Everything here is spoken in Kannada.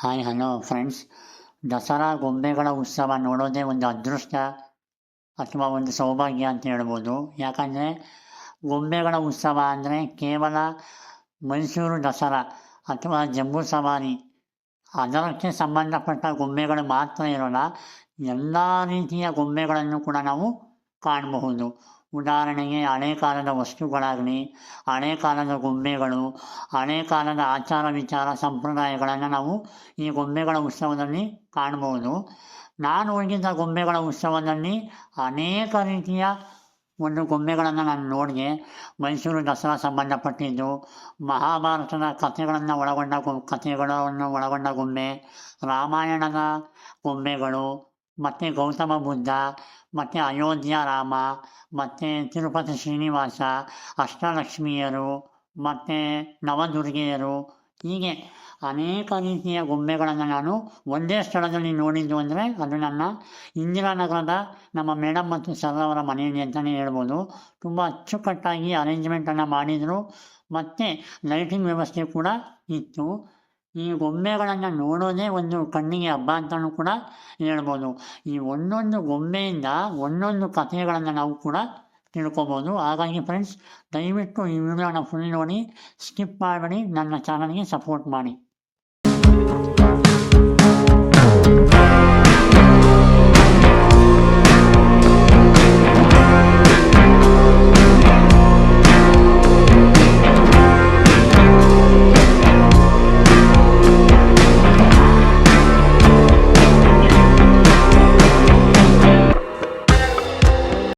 ಹಾಯ್ ಹಲೋ ಫ್ರೆಂಡ್ಸ್ ದಸರಾ ಗೊಂಬೆಗಳ ಉತ್ಸವ ನೋಡೋದೇ ಒಂದು ಅದೃಷ್ಟ, ಅಥವಾ ಒಂದು ಸೌಭಾಗ್ಯ ಅಂತ ಹೇಳ್ಬೋದು. ಯಾಕಂದರೆ ಗೊಂಬೆಗಳ ಉತ್ಸವ ಅಂದರೆ ಕೇವಲ ಮೈಸೂರು ದಸರಾ ಅಥವಾ ಜಂಬೂ ಸವಾರಿ ಅದರಕ್ಕೆ ಸಂಬಂಧಪಟ್ಟ ಗೊಂಬೆಗಳು ಮಾತ್ರ ಇರೋಲ್ಲ, ಎಲ್ಲ ರೀತಿಯ ಗೊಂಬೆಗಳನ್ನು ಕೂಡ ನಾವು ಕಾಣಬಹುದು. ಉದಾಹರಣೆಗೆ ಹಳೆ ಕಾಲದ ವಸ್ತುಗಳಾಗಲಿ ಹಳೆ ಗೊಂಬೆಗಳು ಹಳೆ ಕಾಲದ ಆಚಾರ ವಿಚಾರ ಸಂಪ್ರದಾಯಗಳನ್ನು ನಾವು ಈ ಗೊಂಬೆಗಳ ಉತ್ಸವದಲ್ಲಿ ಕಾಣಬಹುದು. ನಾನು ಹೋಗಿದ್ದ ಗೊಂಬೆಗಳ ಉತ್ಸವದಲ್ಲಿ ಅನೇಕ ರೀತಿಯ ಒಂದು ಗೊಂಬೆಗಳನ್ನು ನಾನು ನೋಡಿದೆ. ಮೈಸೂರು ದಸರಾ ಸಂಬಂಧಪಟ್ಟಿದ್ದು, ಮಹಾಭಾರತದ ಕಥೆಗಳನ್ನು ಒಳಗೊಂಡ ಕಥೆಗಳನ್ನು ಒಳಗೊಂಡ ಗೊಂಬೆ, ರಾಮಾಯಣದ ಗೊಂಬೆಗಳು ಮತ್ತು ಗೌತಮ ಬುದ್ಧ ಮತ್ತು ಅಯೋಧ್ಯ ರಾಮ ಮತ್ತು ತಿರುಪತಿ ಶ್ರೀನಿವಾಸ ಅಷ್ಟಲಕ್ಷ್ಮಿಯರು ಮತ್ತು ನವದುರ್ಗೆಯರು ಹೀಗೆ ಅನೇಕ ರೀತಿಯ ಗೊಂಬೆಗಳನ್ನು ನಾನು ಒಂದೇ ಸ್ಥಳದಲ್ಲಿ ನೋಡಿದ್ದು ಅಂದರೆ ಅದು ನನ್ನ ಇಂದಿರಾನಗರದ ನಮ್ಮ ಮೇಡಮ್ ಮತ್ತು ಸರ್ ಅವರ ಮನೆಯಲ್ಲಿ ಅಂತಲೇ ಹೇಳ್ಬೋದು. ತುಂಬ ಅಚ್ಚುಕಟ್ಟಾಗಿ ಅರೇಂಜ್ಮೆಂಟನ್ನು ಮಾಡಿದರು. ಮತ್ತು ಲೈಟಿಂಗ್ ವ್ಯವಸ್ಥೆ ಕೂಡ ಇತ್ತು. ಈ ಗೊಂಬೆಗಳನ್ನು ನೋಡೋದೇ ಒಂದು ಕಣ್ಣಿಗೆ ಹಬ್ಬ ಅಂತಲೂ ಕೂಡ ಹೇಳ್ಬೋದು. ಈ ಒಂದೊಂದು ಗೊಂಬೆಯಿಂದ ಒಂದೊಂದು ಕಥೆಗಳನ್ನು ನಾವು ಕೂಡ ತಿಳ್ಕೊಬೋದು. ಹಾಗಾಗಿ ಫ್ರೆಂಡ್ಸ್ ದಯವಿಟ್ಟು ಈ ವಿಡಿಯೋನ ಫುಲ್ ನೋಡಿ ಸ್ಕಿಪ್ ಮಾಡಬೇಡಿ. ನನ್ನ ಚಾನಲ್ಗೆ ಸಪೋರ್ಟ್ ಮಾಡಿ.